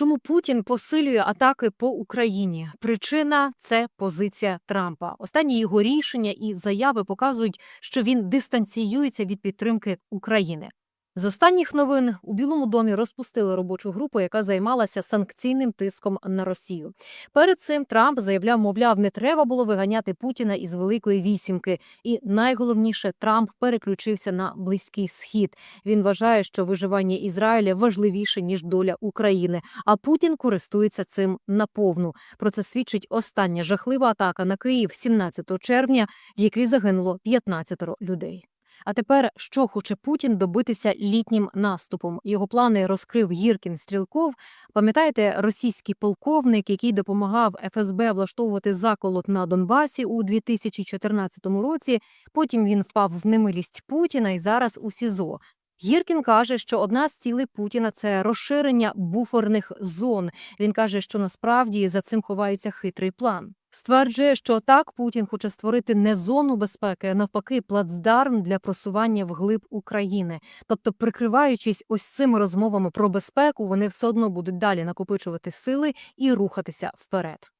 Чому Путін посилює атаки по Україні? Причина це позиція Трампа. Останні його рішення і заяви показують, що він дистанціюється від підтримки України. З останніх новин у Білому домі розпустили робочу групу, яка займалася санкційним тиском на Росію. Перед цим Трамп заявляв, мовляв, не треба було виганяти Путіна із Великої вісімки. І найголовніше, Трамп переключився на близький схід. Він вважає, що виживання Ізраїля важливіше ніж доля України. А Путін користується цим наповну. Про це свідчить остання жахлива атака на Київ 17 червня, в якій загинуло 15 людей. А тепер що хоче Путін добитися літнім наступом? Його плани розкрив Гіркін Стрілков. Пам'ятаєте, російський полковник, який допомагав ФСБ влаштовувати заколот на Донбасі у 2014 році. Потім він впав в немилість Путіна і зараз у СІЗО. Гіркін каже, що одна з цілей Путіна це розширення буферних зон. Він каже, що насправді за цим ховається хитрий план. Стверджує, що так Путін хоче створити не зону безпеки, а навпаки, плацдарм для просування вглиб України. Тобто, прикриваючись ось цими розмовами про безпеку, вони все одно будуть далі накопичувати сили і рухатися вперед.